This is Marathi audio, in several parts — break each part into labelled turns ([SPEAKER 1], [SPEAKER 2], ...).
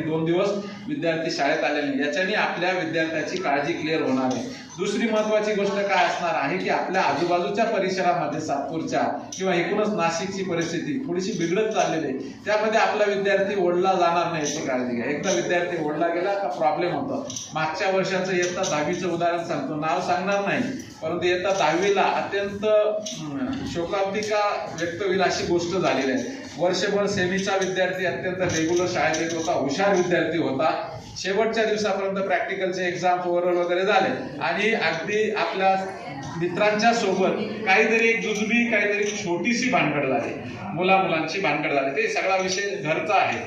[SPEAKER 1] दोन दिवस विद्यार्थी शाळेत आले नाही. याच्याने आपल्या विद्यार्थ्याची काळजी क्लिअर होणार आहे. दुसरी महत्वाची गोष्ट काय असणार आहे की आपल्या आजूबाजूच्या परिसरामध्ये सातपूरच्या किंवा एकूणच नाशिकची परिस्थिती थोडीशी बिघडत चाललेली आहे. त्यामध्ये आपला विद्यार्थी ओढला जाणार नाही याची काळजी घ्या. एकदा विद्यार्थी ओढला गेला का प्रॉब्लेम होतो. मागच्या वर्षाचं इयत्ता दहावीचं उदाहरण सांगतो. नाव सांगणार नाही. परंतु इयत्ता दहावीला अत्यंत शोकाब्दिका शोकांतिका व्यक्त होईल अशी गोष्ट झालेली आहे. वर्षभर सेमीचा विद्यार्थी अत्यंत रेग्युलर शाळेत येत होता. हुशार विद्यार्थी होता. शेवटच्या दिवसापर्यंत प्रॅक्टिकलचे एक्झाम ओव्हरऑल वगैरे झाले. आणि अगदी आपल्या मित्रांच्या सोबत काहीतरी एक जुजबी काहीतरी छोटीशी भानगड झाली. मुला मुलांची भानगड झाली. ते सगळा विषय घरचा आहे.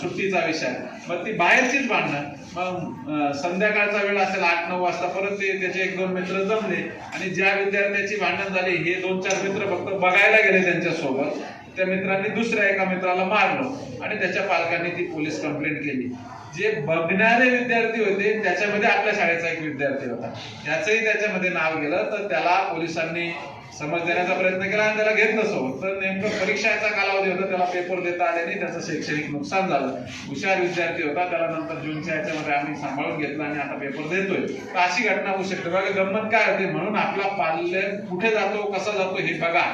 [SPEAKER 1] सुट्टीचा विषय. मग ती बाहेरचीच भांडणं. मग संध्याकाळचा वेळ असेल आठ नऊ वाजता परत ते त्याचे एक दोन मित्र जमले. आणि ज्या विद्यार्थ्याची भांडण झाली हे दोन चार मित्र फक्त बघायला गेले त्यांच्यासोबत त्या मित्रांनी दुसऱ्या एका मित्राला मारलं आणि त्याच्या पालकांनी ती पोलीस कंप्लेंट केली. जे बघणारे विद्यार्थी होते त्याच्यामध्ये आपल्या शाळेचा एक विद्यार्थी होता. त्याचंही त्याच्यामध्ये नाव गेलं तर त्याला पोलिसांनी समज देण्याचा प्रयत्न केला आणि त्याला घेत नसो तर नेमकं परीक्षाचा कालावधी होता त्याला पेपर देता आले नाही त्याचं शैक्षणिक नुकसान झालं. हुशार विद्यार्थी होता त्याला नंतर जूनच्या याच्यामध्ये आम्ही सांभाळून घेतलं आणि आता पेपर देतोय. तर अशी घटना होऊ शकते. बघा गंमत काय होते? म्हणून आपला पाल्य कुठे जातो कसा जातो हे बघा.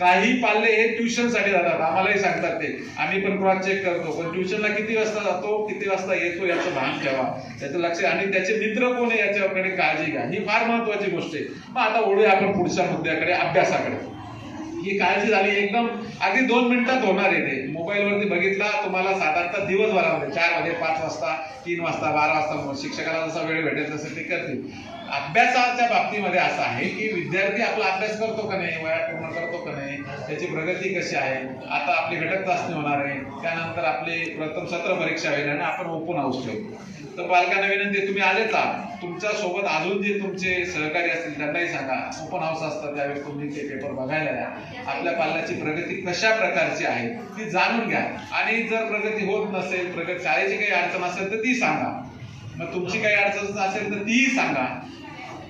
[SPEAKER 1] काही पाल्ले हे ट्युशनसाठी जातात. आम्हालाही सांगतात ते. आम्ही पण क्रॉस चेक करतो. पण ट्युशनला किती वाजता जातो किती वाजता येतो याचं भान ठेवा. त्याचं लक्ष आणि त्याचे मित्र कोण आहे याच्याकडे काळजी घ्या. ही फार महत्वाची गोष्ट आहे. मग आता ओढूया आपण पुढच्या मुद्द्याकडे अभ्यासाकडे. ही काळजी झाली एकदम अगदी दोन मिनिटात होणार आहे ते. मोबाईल वरती बघितला तुम्हाला साधारणतः दिवसभरामध्ये चार वाजे पाच वाजता तीन वाजता बारा वाजता शिक्षकाला जसा वेळ भेटेल तसं ते करतील. अभ्यासाच्या बाबतीमध्ये असं आहे की विद्यार्थी आपला अभ्यास करतो का नाही वया पूर्ण करतो का नाही त्याची प्रगती कशी आहे आता आपली घटक चाचणी होणार आहे त्यानंतर आपली प्रथम सत्र परीक्षा होईल आणि आपण ओपन हाऊस ठेवू. तर पालकांना विनंती तुम्ही आलेच आहात. तुमच्यासोबत अजून जे तुमचे सहकारी असतील त्यांनाही सांगा. ओपन हाऊस असतं त्यावेळेस तुम्ही ते पेपर बघायला या. आपल्या पाल्याची प्रगती कशा प्रकारची आहे ती जाणून घ्या. आणि जर प्रगती होत नसेल प्रगती शाळेची काही अडचण असेल तर ती सांगा. मग तुमची काही अडचण असेल तर तीही सांगा.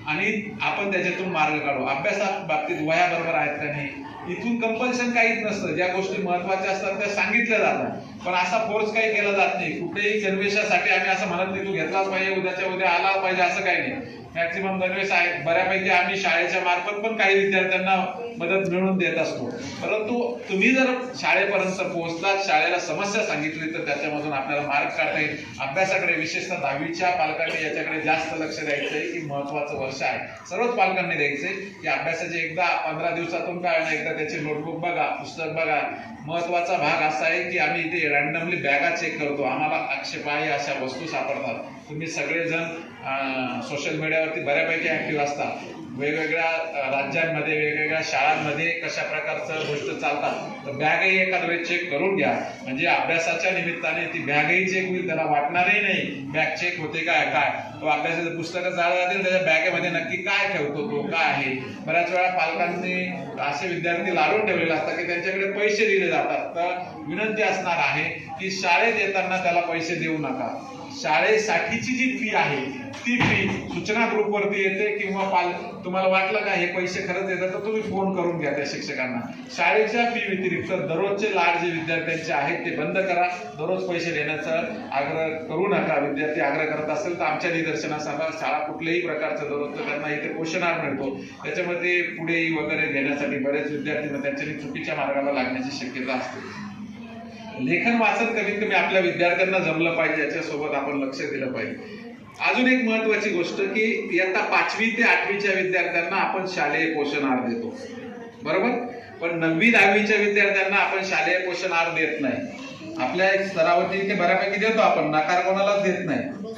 [SPEAKER 1] आणि आपण त्याच्यातून मार्ग काढू. अभ्यासा बाबतीत वया बरोबर आहेत का नाही? इथून कंपल्शन काहीच नसतं. ज्या गोष्टी महत्त्वाच्या असतात त्या सांगितल्या जातात. पण असा फोर्स काही केला जात नाही. कुठेही गणवेशासाठी आम्ही असं म्हणत नाही तू घेतलाच पाहिजे उद्याच्या उद्या आला पाहिजे असं काही नाही. मॅक्सिमम गणवेश आहेत बऱ्यापैकी आम्ही शाळेच्या मार्फत पण काही विद्यार्थ्यांना मदत मिळवून देत असतो. परंतु तुम्ही जर शाळेपर्यंत पोहोचलात शाळेला समस्या सांगितली तर त्याच्यामधून आपल्याला मार्ग काढता येईल. अभ्यासाकडे विशेषतः दहावीच्या पालकांनी याच्याकडे जास्त लक्ष द्यायचंय. की महत्वाचं वर्ष आहे. सर्वच पालकांनी द्यायचंय की अभ्यासाचे एकदा पंधरा दिवसातून काय ना एकदा त्याचे नोटबुक बघा पुस्तक बघा. महत्त्वाचा भाग असा आहे की आम्ही इथे रॅन्डमली बॅगा चेक करतो. आम्हाला आक्षेपाही अशा वस्तू सापडतात. तुम्ही सगळेजण सोशल मीडियावरती बऱ्यापैकी ॲक्टिव्ह असता. वेगवेगळ्या राज्यांमध्ये वेगवेगळ्या शाळांमध्ये कशा प्रकारचं गोष्ट चालतात तर बॅगही एखाद वेळेस चेक करून घ्या. म्हणजे अभ्यासाच्या निमित्ताने ती बॅगही चेक होईल त्याला वाटणारही नाही बॅग चेक होते काय काय. तो अभ्यासाचं पुस्तकं जाळं जातील त्याच्या बॅगेमध्ये नक्की काय ठेवतो तो काय आहे? बऱ्याच वेळा पालकांनी असे विद्यार्थी लाडून ठेवलेले असतात की त्यांच्याकडे पैसे दिले जातात. तर विनंती असणार आहे की शाळेत येताना त्याला पैसे देऊ नका. शाळेसाठीची जी फी आहे ती फी सूचना ग्रुपवरती येते किंवा पाल तुम्हाला वाटलं का हे पैसे खरंच येतात तर तुम्ही फोन करून घ्या त्या शिक्षकांना. शाळेच्या फी व्यतिरिक्त दररोजचे लाड जे विद्यार्थ्यांचे आहेत ते बंद करा. दररोज पैसे देण्याचा आग्रह करू नका. विद्यार्थी आग्रह करत असेल तर आमच्या निदर्शनास आणा शाळा कुठल्याही प्रकारचं दररोजचं त्यांना इथे पोषणार मिळतो. त्याच्यामध्ये पुढे वगैरे घेण्यासाठी बरेच विद्यार्थी त्यांच्यानी चुकीच्या मार्गाला लागण्याची शक्यता असते. लेखन वाचन कमीत कमी आपल्या विद्यार्थ्यांना जमलं पाहिजे याच्यासोबत आपण लक्ष दिलं पाहिजे. अजून एक महत्वाची गोष्ट की इयत्ता पाचवी ते आठवीच्या विद्यार्थ्यांना आपण शालेय पोषण आहार देतो. बरोबर? पण नववी दहावीच्या विद्यार्थ्यांना आपण शालेय पोषण आहार देत नाही. आपल्या एक स्तरावरती इथे बऱ्यापैकी देतो आपण नकार कोणालाच देत नाही.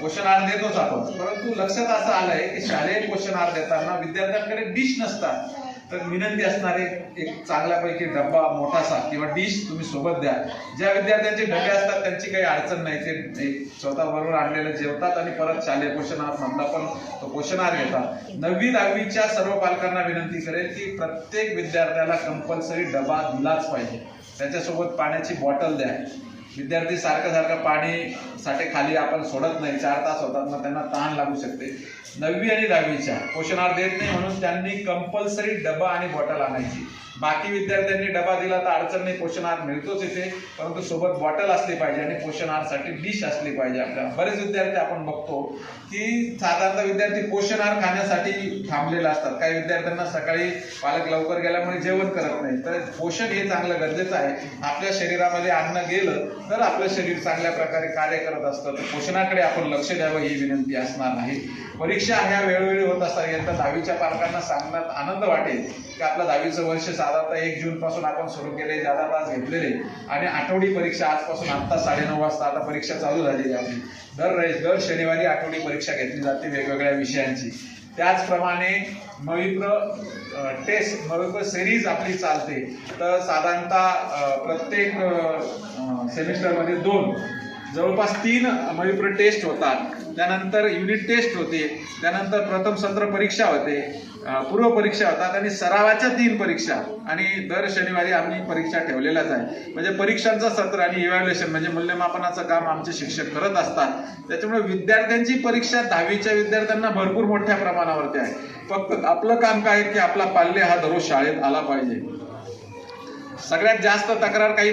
[SPEAKER 1] पोषण आहार देतोच आपण. परंतु लक्षात असं आलंय की शालेय पोषण आहार देताना विद्यार्थ्यांकडे डिश नसतात. तर विनंती असणारे एक चांगल्यापैकी डब्बा मोठासा किंवा डिश तुम्ही सोबत द्या. ज्या विद्यार्थ्यांचे डबे असतात त्यांची काही अडचण नाही. ते स्वतः बरोबर आणलेलं जेवतात आणि परत शालेय पोषण आहार मधला पण तो पोषण आहार घेतात. नववी दहावीच्या सर्व पालकांना विनंती करेल की प्रत्येक विद्यार्थ्याला कंपल्सरी डबा दिलाच पाहिजे. त्याच्यासोबत पाण्याची बॉटल द्या. विद्यार्थी सारखं सारखं पाणी साठे खाली आपण सोडत नाही चार तास होतात मग त्यांना ताण लागू शकते. नववी आणि दहावीच्या पोषण आहार देत नाही म्हणून त्यांनी कंपल्सरी डबा आणि बॉटल आणायची. बाकी विद्यार्थ्यांनी डबा दिला तर अडचण नाही पोषण आहार मिळतोच इथे. परंतु सोबत बॉटल असली पाहिजे आणि पोषण आहारसाठी डिश असली पाहिजे आपल्याला बरेच विद्यार्थी आपण बघतो की साधारणतः विद्यार्थी पोषण आहार खाण्यासाठी थांबलेले असतात. काही विद्यार्थ्यांना सकाळी पालक लवकर गेल्यामुळे जेवण करत नाही. तर पोषण हे चांगलं गरजेचं आहे. आपल्या शरीरामध्ये अन्न गेलं तर आपलं शरीर चांगल्या प्रकारे कार्य करत असतं. तर पोषणाकडे आपण लक्ष द्यावं ही विनंती असणार नाही. परीक्षा ह्या वेळोवेळी होत असतात. यंदा दहावीच्या पालकांना सांगण्यात आनंद वाटेल की आपलं दहावीचं वर्ष साधारणतः एक जून पासून आपण सुरू केले जादा तास घेतलेले. आणि आठवडी परीक्षा आजपासून आत्ता साडेनऊ वाजता आता परीक्षा चालू झालेली आपली. दर रवि- दर शनिवारी आठवडी परीक्षा घेतली जाते वेगवेगळ्या विषयांची. त्याचप्रमाणे मविप्र टेस्ट मविप्र सिरीज आपली चालते. तर साधारणतः प्रत्येक सेमिस्टरमध्ये दोन. जवळपास तीन मविप्र टेस्ट होतात. त्यानंतर युनिट टेस्ट होते त्यानंतर प्रथम सत्र परीक्षा होते पूर्व परीक्षा होतात आणि सरावाच्या तीन परीक्षा आणि दर शनिवारी आम्ही परीक्षा ठेवलेल्याच आहे म्हणजे परीक्षांचं सत्र आणि इव्हॅल्युएशन म्हणजे मूल्यमापनाचं काम आमचे शिक्षक करत असतात. त्याच्यामुळे विद्यार्थ्यांची परीक्षा दहावीच्या विद्यार्थ्यांना भरपूर मोठ्या प्रमाणावरती आहे. फक्त आपलं काम काय आहे की आपला पाल्य हा दररोज शाळेत आला पाहिजे. सगळ्यात जास्त तक्रार काही